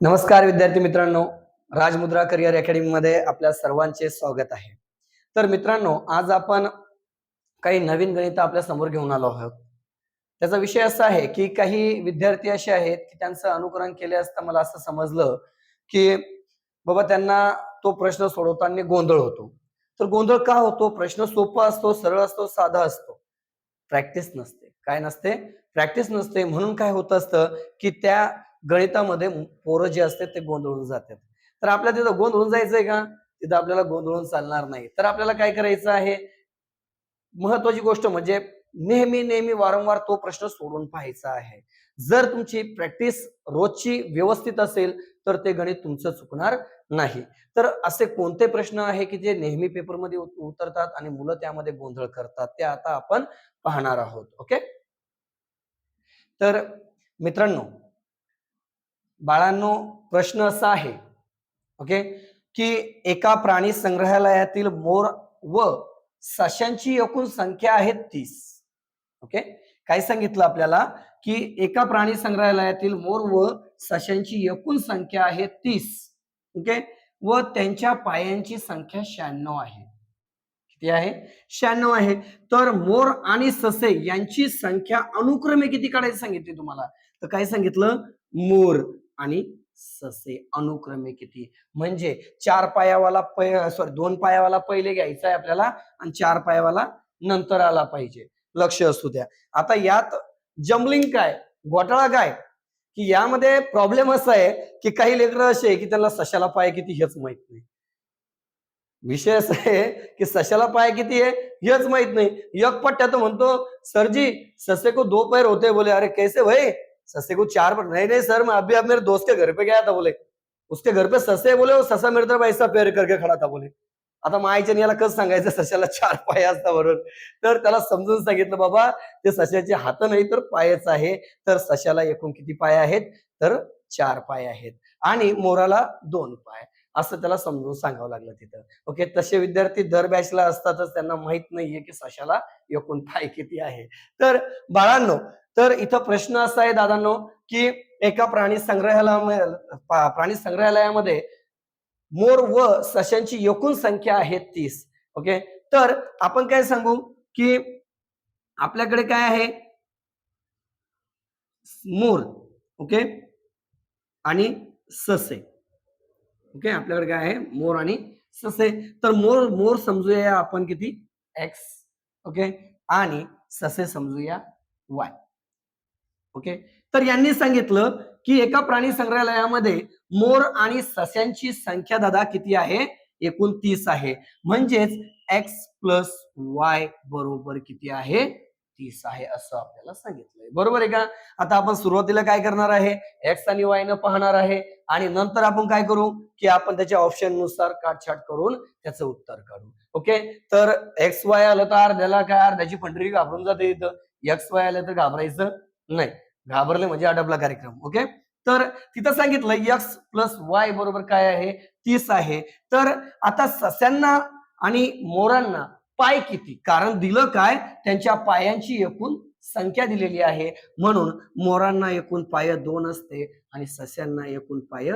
नमस्कार विद्यार्थी मित्रांनो राजमुद्रा करिअर अकॅडमी मध्ये आपल्या सर्वांचे स्वागत आहे. तर मित्रांनो आज आपण काही नवीन गणित आपल्यासमोर घेऊन आलो आहोत. त्याचा विषय असा आहे की काही विद्यार्थी असे आहेत की त्यांचं अनुकरण केले असता मला असं समजलं की बाबा त्यांना तो प्रश्न सोडवताना गोंधळ होतो. तर गोंधळ का होतो? प्रश्न सोपा असतो सरळ असतो साधा असतो. प्रॅक्टिस नसते. काय नसते? प्रॅक्टिस नसते. म्हणून काय होत असतं की त्या गणितामध्ये पोरं जे असतात ते गोंधळून जातात. तर आपल्या तिथं गोंधळून जायचंय का? तिथं आपल्याला गोंधळून चालणार नाही. तर आपल्याला काय करायचं आहे? महत्वाची गोष्ट म्हणजे नेहमी नेहमी वारंवार तो प्रश्न सोडून पाहायचा आहे. जर तुमची प्रॅक्टिस रोजची व्यवस्थित असेल तर ते गणित तुमचं चुकणार नाही. तर असे कोणते प्रश्न आहे की जे नेहमी पेपरमध्ये उतरतात आणि मुलं त्यामध्ये गोंधळ करतात? ते आता आपण पाहणार आहोत. ओके? तर मित्रांनो बाळांनो प्रश्न असा आहे ओके की एका प्राणी संग्रहालयातील मोर व सशांची एकूण संख्या आहे तीस ओके? काय सांगितलं आपल्याला? की एका प्राणी संग्रहालयातील मोर व सशांची एकूण संख्या आहे तीस ओके? व त्यांच्या पायांची संख्या शहाण्णव आहे. किती आहे? शहाण्णव आहे. तर मोर आणि ससे यांची संख्या अनुक्रमे किती काढायची सांगितली तुम्हाला? तर काय सांगितलं? मोर. आणि ससे अनुक्रमे किती? म्हणजे चार पायावाला सॉरी दोन पायावाला पहिले घ्यायचा आहे आपल्याला आणि चार पायावाला नंतर आला पाहिजे. लक्ष असू द्या. आता यात जम्बलिंग काय? घोटाळा काय? की यामध्ये प्रॉब्लेम असा आहे की काही लेकरं असे आहे की त्यांना सशाला पाय किती हेच माहीत नाही. विषय असा आहे की सशाला पाय किती आहे हेच माहीत नाही. एक पट्ट्या तो म्हणतो सरजी ससे को दो पैर होते बोले. अरे कैसे भाई? ससे को चार पर नहीं नहीं सर मैं अभी अब मेरे दोस्त के घर पे गया था बोले। उसके घर पे ससे बोले वो ससा मेरे तरफ ऐसा पेर करके खड़ा था बोले। आता मायच्या याला कसं सांगायचं सशाला चार पाय असता बरोबर तर त्याला समजून सांगितलं बाबा ते सशाचे हात नाही तर पायच आहे. तर सशाला एकूण किती पाय आहेत? तर चार पाय आहेत. आणि मोराला दोन पाय. असं त्याला समजून सांगावं लागलं तिथं. ओके तसे विद्यार्थी दर बॅचला असतातच त्यांना माहीत नाहीये की सशाला एकूण पाय किती आहे. तर बाळांनो तर इथं प्रश्न असा आहे दादांनो की एका प्राणी संग्रहालया प्राणी संग्रहालयामध्ये मोर व सशांची एकूण संख्या आहे तीस. ओके? तर आपण काय सांगू की आपल्याकडे काय आहे? मोर. ओके? आणि ससे. ओके? आपल्याकडे काय आहे? मोर आणि ससे. तर मोर मोर समजूया आपण किती? एक्स. ओके? आणि ससे समजूया वाय. ओके? तर यांनी सांगितलं की एका प्राणी संग्रहालयामध्ये मोर आणि सस्यांची संख्या दादा किती आहे? एकूण तीस आहे. म्हणजेच एक्स प्लस वाय बरोबर किती आहे? तीस आहे असं आपल्याला सांगितलंय. बरोबर आहे का? आता आपण सुरुवातीला काय करणार आहे? एक्स आणि वाय न पाहणार आहे. आणि नंतर आपण काय करू? की आपण त्याच्या ऑप्शननुसार काटछाट करून त्याचं उत्तर काढू. ओके? तर एक्स वाय आलं तर अर्ध्याला काय? अर्ध्याची पंढरी घाबरून जाते इथं. एक्स वाय आलं तर घाबरायचं. नाही. घाबरले म्हणजे अडबला कार्यक्रम ओके? तर तिथं सांगितलं यक्स प्लस वाय बरोबर काय आहे? तीस आहे. तर आता सस्यांना आणि मोरांना पाय किती? कारण दिलं काय? त्यांच्या पायांची एकूण संख्या दिलेली आहे. म्हणून मोरांना एकूण पाय दोन असते आणि सस्यांना एकूण पाय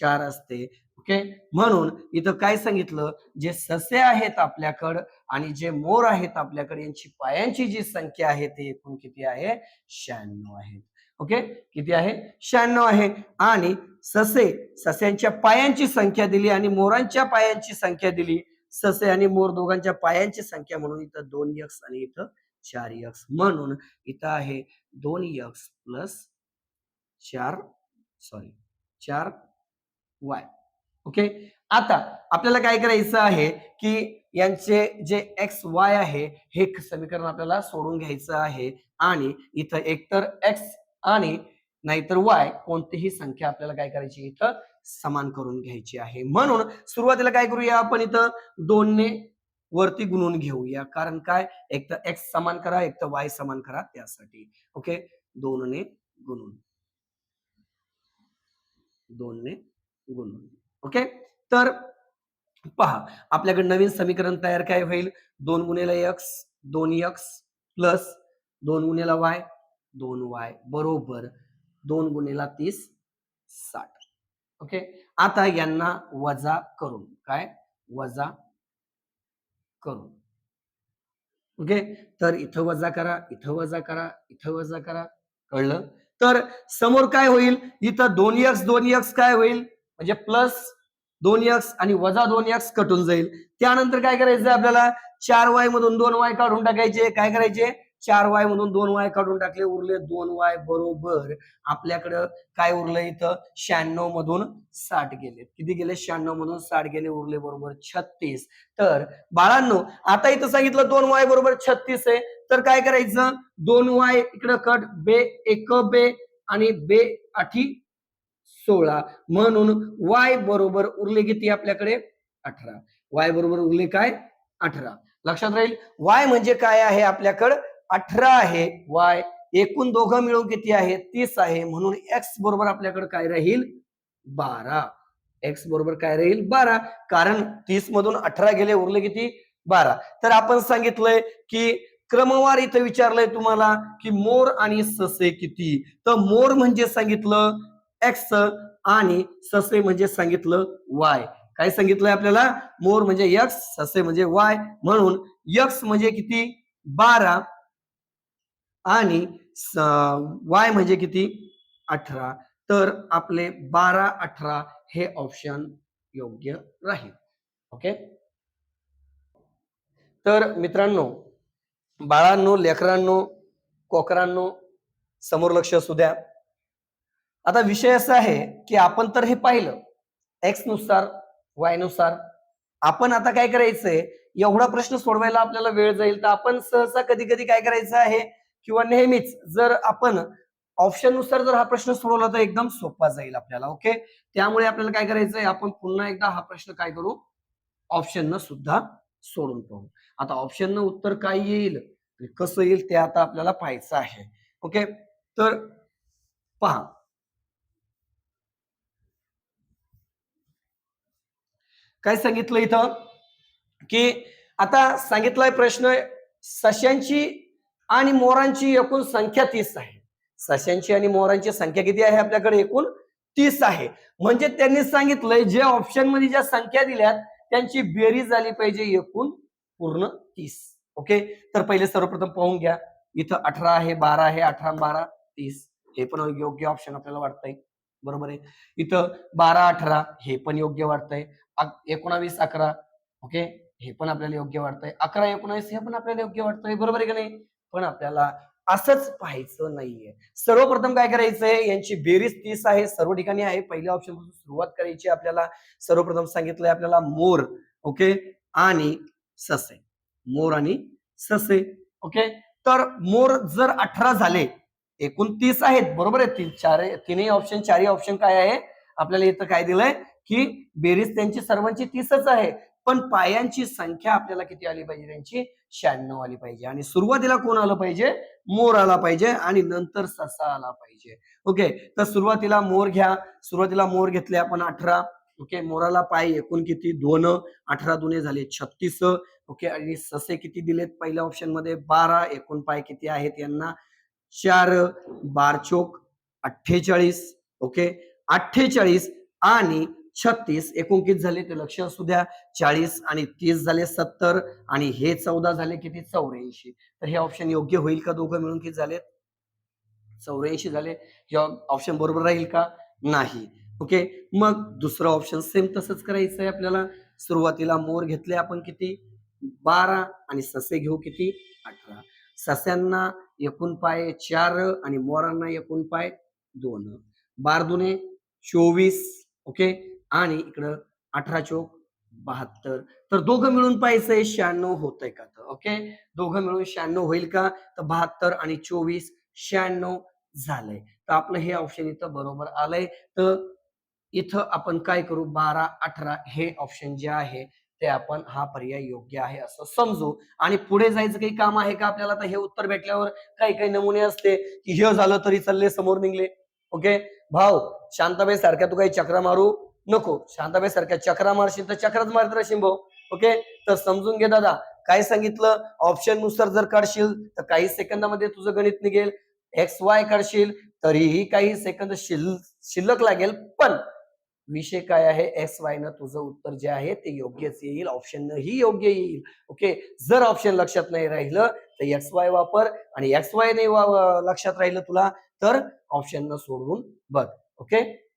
चार असते ओके? म्हणून इथं काय सांगितलं? जे ससे आहेत आपल्याकडं आणि जे मोर आहेत आपल्याकडे यांची पायांची जी संख्या आहे ते एकूण किती आहे? शहाण्णव आहे. ओके? किती आहे? शहाण्णव आहे. आणि ससे सस्यांच्या पायांची संख्या दिली आणि मोरांच्या पायांची संख्या दिली. ससे आणि मोर दोघांच्या पायांची संख्या म्हणून इथं दोन यक्स आणि इथं चार यक्स म्हणून इथं आहे दोन यक्स प्लस चार सॉरी चार वाय ओके? आता आपल्याला काय करायचं आहे की यांचे जे एक्स वाय आहे हे समीकरण आपल्याला सोडून घ्यायचं आहे. आणि इथं एकतर एक्स आणि नाहीतर वाय कोणतीही संख्या आपल्याला काय करायची? इथं समान करून घ्यायची आहे. म्हणून सुरुवातीला काय करूया आपण इथं? दोनने वरती गुणून घेऊया. कारण काय? एक तर एक्स समान करा एक तर वाय समान करा त्यासाठी. ओके? दोनने गुणून. दोनने गुणून. ओके? तर पहा आपल्याकडे नवीन समीकरण तयार काय होईल? दोन गुणेला एक्स दोन एक्स प्लस दोन गुणेला वाय दोन वाय बरोबर. दोन गुणेला तीस साठ. ओके आता यांना वजा करून. काय? वजा करून. ओके तर इथं वजा करा इथं वजा करा इथं वजा करा. कळलं? तर समोर काय होईल? इथं दोन एक्स दोन एक्स काय होईल? म्हणजे प्लस दोन एक्स आणि वजा दोन एक्स कटून जाईल. त्यानंतर काय करायचं आपल्याला? चार वाय मधून दोन वाय काढून टाकायचे. काय करायचे? चार वाय मधून दोन वाय काढून टाकले उरले दोन वाय बरोबर. आपल्याकडं काय उरलं इथं? शहाण्णव मधून साठ गेले. किती गेले? शहाण्णव मधून साठ गेले उरले बरोबर छत्तीस. तर बाळांनो आता इथं सांगितलं दोन वाय बरोबर छत्तीस आहे. तर काय करायचं? दोन वाय इकडं कट बे एक बे आणि बे आठी सोळा. म्हणून वाय बरोबर उरले किती आपल्याकडे? अठरा. वाय बरोबर उरले काय? अठरा. लक्षात राहील वाय म्हणजे काय आहे आपल्याकडं? अठरा आहे. वाय एकूण दोघं मिळून किती आहे? तीस आहे. म्हणून एक्स बरोबर आपल्याकडे काय राहील? बारा. एक्स बरोबर काय राहील? बारा. कारण तीस मधून अठरा गेले उरले किती? बारा. तर आपण सांगितलंय की क्रमवार इथं विचारलंय तुम्हाला की मोर आणि ससे किती? तर मोर म्हणजे सांगितलं एक्स आणि ससे म्हणजे सांगितलं वाय काय सांगितलंय आपल्याला? मोर म्हणजे यक्स ससे म्हणजे वाय म्हणून यक्स म्हणजे किती? बारा. आणि वाय म्हणजे किती? अठरा. तर आपले बारा अठरा हे ऑप्शन योग्य राहील. ओके तर मित्रांनो बाळांनो लेकरांनो कोकरांनो समोर लक्ष असू द्या. आता विषय असा आहे की आपण तर हे पाहिलं एक्सनुसार वायनुसार. आपण आता काय करायचंय? एवढा प्रश्न सोडवायला आपल्याला वेळ जाईल तर आपण सहसा कधी कधी काय करायचं आहे? किंवा नेहमीच जर आपण ऑप्शननुसार जर हा प्रश्न सोडवला तर एकदम सोपा जाईल आपल्याला ओके त्यामुळे आपल्याला काय करायचंय? आपण पुन्हा एकदा हा प्रश्न काय करू? ऑप्शन न सुद्धा सोडून पाहू. आता ऑप्शन न उत्तर काय येईल? कसं येईल ते आता आपल्याला पाहायचं आहे ओके तर पहा काय सांगितलं इथं? की आता सांगितलाय प्रश्न सश्यांची आणि मोरांची एकूण संख्या तीस आहे. सश्यांची आणि मोरांची संख्या किती आहे आपल्याकडे? एकूण तीस आहे. म्हणजे त्यांनी सांगितलंय जे ऑप्शनमध्ये ज्या संख्या दिल्यात त्यांची बेरीज झाली पाहिजे एकूण पूर्ण तीस. ओके? तर पहिले सर्वप्रथम पाहून घ्या. इथं अठरा आहे बारा आहे अठरा बारा तीस. हे पण योग्य ऑप्शन आपल्याला वाटतंय. बरोबर आहे? इथं बारा अठरा हे पण योग्य वाटतंय. एकोणावीस अकरा. ओके? हे पण आपल्याला योग्य वाटतंय. अकरा एकोणावीस हे पण आपल्याला योग्य वाटतंय. बरोबर आहे का नाही? पण आपल्याला असंच पाहायचं नाहीये. सर्वप्रथम काय करायचंय? यांची बेरीज तीस आहे. सर्व ठिकाणी आहे. पहिल्या ऑप्शनपासून सुरुवात करायची आपल्याला. सर्वप्रथम सांगितलंय आपल्याला मोर. ओके? आणि ससे. मोर आणि ससे. ओके? तर मोर जर अठरा झाले एकूण तीस आहेत. बरोबर आहे? तीन चार तिन्ही ऑप्शन चारही ऑप्शन काय आहे? आपल्याला इथं काय दिलंय? की बेरीज त्यांची सर्वांची तीसच आहे. पण पायांची संख्या आपल्याला किती आली पाहिजे त्यांची? शहाण्णव आली पाहिजे. आणि सुरुवातीला कोण आलं पाहिजे? मोर आला पाहिजे आणि नंतर ससा आला पाहिजे. ओके? तर सुरुवातीला मोर घ्या. सुरुवातीला मोर घेतले आपण अठरा. ओके? मोराला पाय एकूण किती? दोन. अठरा दुने झाले छत्तीस. ओके? आणि ससे किती दिलेत पहिल्या ऑप्शनमध्ये? बारा. एकूण पाय किती आहेत यांना? चार. बार चोक अठ्ठेचाळीस. ओके? अठ्ठेचाळीस. आणि छत्तीस एकोणतीस झाले ते लक्ष असू द्या चाळीस आणि तीस झाले सत्तर आणि हे चौदा झाले किती? चौऱ्याऐंशी. तर हे ऑप्शन योग्य होईल का दोघं मिळून किती झालेत? चौऱ्याऐंशी झाले. हे ऑप्शन बरोबर राहील का? नाही. ओके मग दुसरं ऑप्शन सेम तसंच करायचं आहे आपल्याला. सुरुवातीला मोर घेतले आपण किती? बारा आणि ससे घेऊ किती? अठरा. सस्यांना एकूण पाय चार आणि मोरांना एकूण पाय दोन. बार दुने चोवीस. ओके आणि इकडं अठरा चोक बहात्तर. तर दोघं मिळून पाहिजे शहाण्णव होत आहे का तर ओके दोघं मिळून शहाण्णव होईल का? तर बहात्तर आणि चोवीस शहाण्णव झालंय. तर आपलं हे ऑप्शन इथं बरोबर आलंय. तर इथं आपण काय करू? बारा अठरा हे ऑप्शन जे आहे ते आपण हा पर्याय योग्य आहे असं समजू. आणि पुढे जायचं काही काम आहे का आपल्याला? तर हे उत्तर भेटल्यावर काही काही नमुने असते की हे झालं तरी चालले समोर निघले. ओके भाऊ शांताबाई सारख्या तू काही चक्रा मारू. नको. शांताबाई सारख्या चक्रा मारशील तर चक्राच मारत राहशील भाऊ. ओके? तर समजून घे दादा. काय सांगितलं? ऑप्शननुसार जर काढशील तर काही सेकंदामध्ये तुझं गणित निघेल. एक्स वाय काढशील तरीही काही सेकंद शिल शिल्लक लागेल. पण विषय काय आहे? एस वाय न तुझं उत्तर जे आहे ते योग्यच येईल. ऑप्शन ही योग्य येईल. ओके? जर ऑप्शन लक्षात नाही राहिलं तर एक्स वाय वापर. आणि एक्स वाय नाही वा- लक्षात राहिलं तुला तर ऑप्शन न सोडून बघ. ओके?